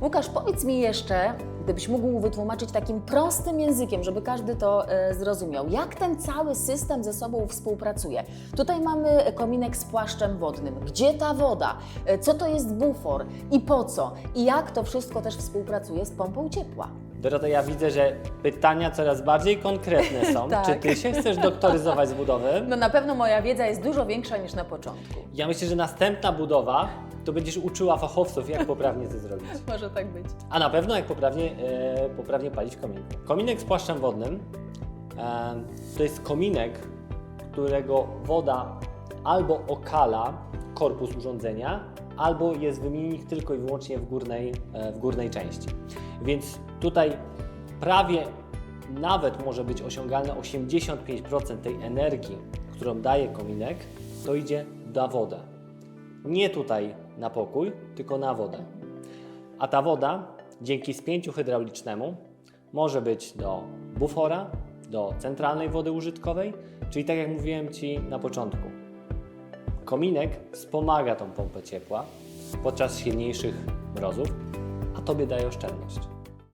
Łukasz, powiedz mi jeszcze, gdybyś mógł wytłumaczyć takim prostym językiem, żeby każdy to e, zrozumiał, jak ten cały system ze sobą współpracuje. Tutaj mamy kominek z płaszczem wodnym. Gdzie ta woda? E, Co to jest bufor i po co? I jak to wszystko też współpracuje z pompą ciepła? Dorota, ja widzę, że pytania coraz bardziej konkretne są. Tak. Czy ty się chcesz doktoryzować z budowy? No na pewno moja wiedza jest dużo większa niż na początku. Ja myślę, że następna budowa to będziesz uczyła fachowców, jak poprawnie to zrobić. Może tak być. A na pewno jak poprawnie, e, poprawnie palić kominek. Kominek z płaszczem wodnym e, to jest kominek, którego woda albo okala korpus urządzenia, albo jest wymiennik tylko i wyłącznie w górnej, e, w górnej części. Więc tutaj prawie nawet może być osiągalne 85% tej energii, którą daje kominek, to idzie na wodę. Nie tutaj na pokój, tylko na wodę. A ta woda dzięki spięciu hydraulicznemu może być do bufora, do centralnej wody użytkowej, czyli tak jak mówiłem Ci na początku. Kominek wspomaga tą pompę ciepła podczas silniejszych mrozów, a Tobie daje oszczędność.